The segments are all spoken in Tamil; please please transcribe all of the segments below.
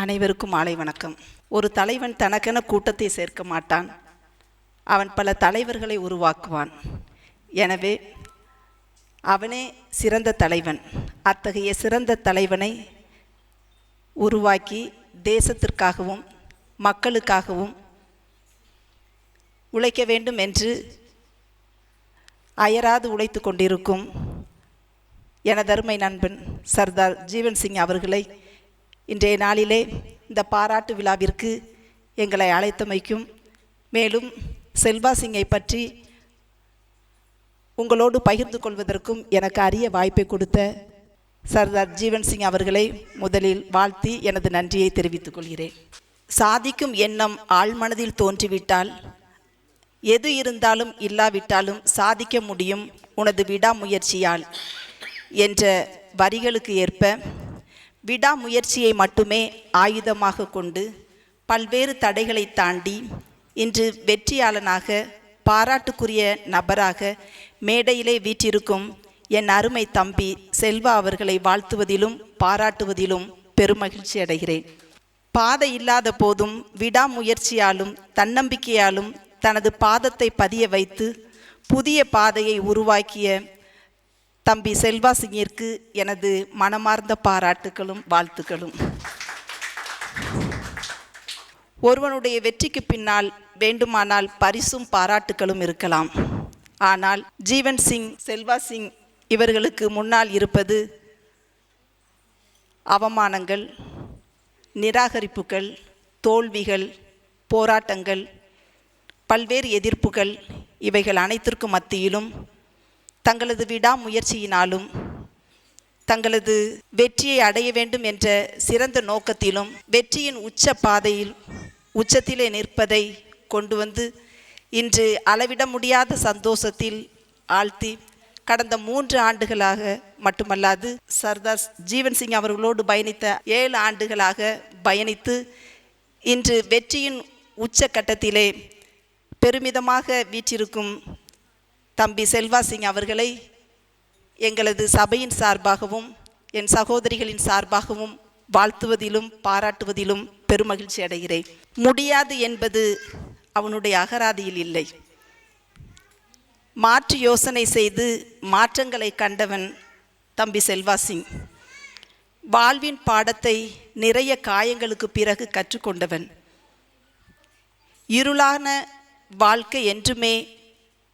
அனைவருக்கும் மாலை வணக்கம். ஒரு தலைவன் தனக்கென கூட்டத்தை சேர்க்க மாட்டான். அவன் பல தலைவர்களை உருவாக்குவான். எனவே அவனே சிறந்த தலைவன். அத்தகைய சிறந்த தலைவனை உருவாக்கி தேசத்திற்காகவும் மக்களுக்காகவும் உழைக்க வேண்டும் என்று அயராது உழைத்து கொண்டிருக்கும் எனதருமை நண்பன் சர்தார் ஜீவன் சிங் அவர்களை இன்றைய நாளிலே இந்த பாராட்டு விழாவிற்கு எங்களை அழைத்தமைக்கும் மேலும் செல்வா சிங்கை பற்றி உங்களோடு பகிர்ந்து கொள்வதற்கும் எனக்கு அரிய வாய்ப்பை கொடுத்த சர்தார் ஜீவன் சிங் அவர்களை முதலில் வாழ்த்தி எனது நன்றியை தெரிவித்துக் கொள்கிறேன். சாதிக்கும் எண்ணம் ஆழ்மனதில் தோன்றிவிட்டால் எது இருந்தாலும் இல்லாவிட்டாலும் சாதிக்க முடியும் உனது விடாமுயற்சியால் என்ற வரிகளுக்கு ஏற்ப விடாமுயற்சியை மட்டுமே ஆயுதமாக கொண்டு பல்வேறு தடைகளை தாண்டி இன்று வெற்றியாளனாக பாராட்டுக்குரிய நபராக மேடையிலே வீற்றிருக்கும் என் அருமை தம்பி செல்வா அவர்களை வாழ்த்துவதிலும் பாராட்டுவதிலும் பெருமகிழ்ச்சி அடைகிறேன். பாதை இல்லாத போதும் விடாமுயற்சியாலும் தன்னம்பிக்கையாலும் தனது பாதத்தை பதிய வைத்து புதிய பாதையை உருவாக்கிய தம்பி செல்வா சிங்கிற்கு எனது மனமார்ந்த பாராட்டுகளும் வாழ்த்துக்களும். ஒருவனுடைய வெற்றிக்கு பின்னால் வேண்டுமானால் பரிசும் பாராட்டுகளும் இருக்கலாம். ஆனால் ஜீவன் சிங் செல்வா சிங் இவர்களுக்கு முன்னால் இருப்பது அவமானங்கள் நிராகரிப்புகள் தோல்விகள் போராட்டங்கள் பல்வேறு எதிர்ப்புகள் இவைகள் அனைத்திற்கும் மத்தியிலும் தங்களது விடாமுயற்சியினாலும் தங்களது வெற்றியை அடைய வேண்டும் என்ற சிறந்த நோக்கத்திலும் வெற்றியின் உச்ச பாதையில் உச்சத்திலே நிற்பதை கொண்டு வந்து இன்று அளவிட முடியாத சந்தோஷத்தில் ஆழ்த்தி கடந்த மூன்று ஆண்டுகளாக மட்டுமல்லாது சர்தார் ஜீவன் சிங் அவர்களோடு பயணித்த ஏழு ஆண்டுகளாக பயணித்து இன்று வெற்றியின் உச்சக்கட்டத்திலே பெருமிதமாக வீற்றிருக்கும் தம்பி செல்வா சிங் அவர்களை எங்களது சபையின் சார்பாகவும் என் சகோதரிகளின் சார்பாகவும் வாழ்த்துவதிலும் பாராட்டுவதிலும் பெருமகிழ்ச்சி அடைகிறேன். முடியாது என்பது அவனுடைய அகராதியில் இல்லை. மாற்று யோசனை செய்து மாற்றங்களை கண்டவன் தம்பி செல்வா சிங். வாழ்வின் பாடத்தை நிறைய காயங்களுக்கு பிறகு கற்றுக்கொண்டவன். இருளான வாழ்க்கை என்றுமே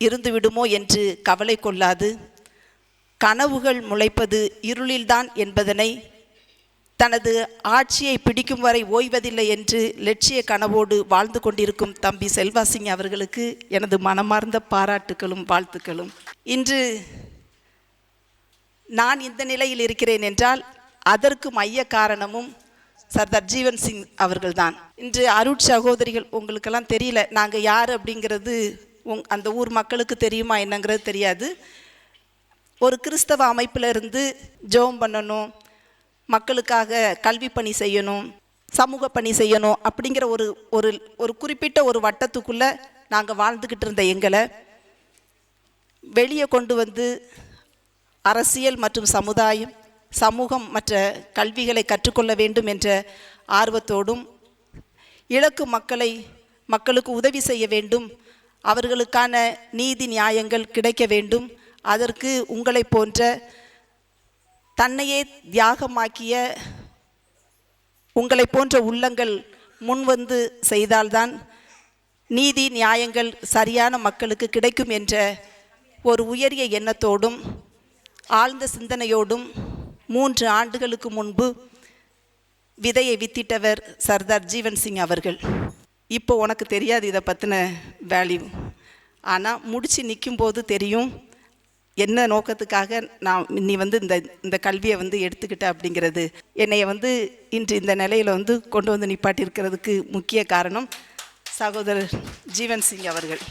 இருந்துவிடுமோ என்று கவலை கொள்ளாது. கனவுகள் முளைப்பது இருளில்தான் என்பதனை தனது ஆட்சியை பிடிக்கும் வரை ஓய்வதில்லை என்று லட்சிய கனவோடு வாழ்ந்து கொண்டிருக்கும் தம்பி செல்வாசிங் அவர்களுக்கு எனது மனமார்ந்த பாராட்டுகளும் வாழ்த்துக்களும். இன்று நான் இந்த நிலையில் இருக்கிறேன் என்றால் அதற்கு மைய காரணமும் சர்தார் ஜீவன் சிங் அவர்கள்தான். இன்று அருட் சகோதரிகள் உங்களுக்கெல்லாம் தெரியல நாங்கள் யார் அப்படிங்கிறது உங் அந்த ஊர் மக்களுக்கு தெரியுமா என்னங்கிறது தெரியாது. ஒரு கிறிஸ்தவ அமைப்பில் இருந்து ஜெபம் பண்ணணும் மக்களுக்காக கல்வி பணி செய்யணும் சமூக பணி செய்யணும் அப்படிங்கிற ஒரு ஒரு ஒரு குறிப்பிட்ட ஒரு வட்டத்துக்குள்ளே நாங்கள் வாழ்ந்துக்கிட்டு இருந்த எங்களை வெளியே கொண்டு வந்து அரசியல் மற்றும் சமுதாயம் சமூகம் மற்ற கல்விகளை கற்றுக்கொள்ள வேண்டும் என்ற ஆர்வத்தோடும் இலக்கு மக்களை மக்களுக்கு உதவி செய்ய வேண்டும் அவர்களுக்கான நீதி நியாயங்கள் கிடைக்க வேண்டும். அதற்கு உங்களை போன்ற தன்னையே தியாகமாக்கிய உங்களை போன்ற உள்ளங்கள் முன்வந்து செய்தால்தான் நீதி நியாயங்கள் சரியான மக்களுக்கு கிடைக்கும் என்ற ஒரு உயரிய எண்ணத்தோடும் ஆழ்ந்த சிந்தனையோடும் மூன்று ஆண்டுகளுக்கு முன்பு விதையை வித்திட்டவர் சர்தார் ஜீவன் சிங் அவர்கள். இப்போ உனக்கு தெரியாது இதை பற்றின வேல்யூ ஆனால் முடித்து நிற்கும்போது தெரியும் என்ன நோக்கத்துக்காக நான் நீ வந்து இந்த இந்த கல்வியை வந்து எடுத்துக்கிட்ட அப்படிங்கிறது. என்னைய வந்து இன்று இந்த நிலையில் வந்து கொண்டு வந்து நிப்பாட்டியிருக்கிறதுக்கு முக்கிய காரணம் சகோதரர் ஜீவன் சிங் அவர்கள்.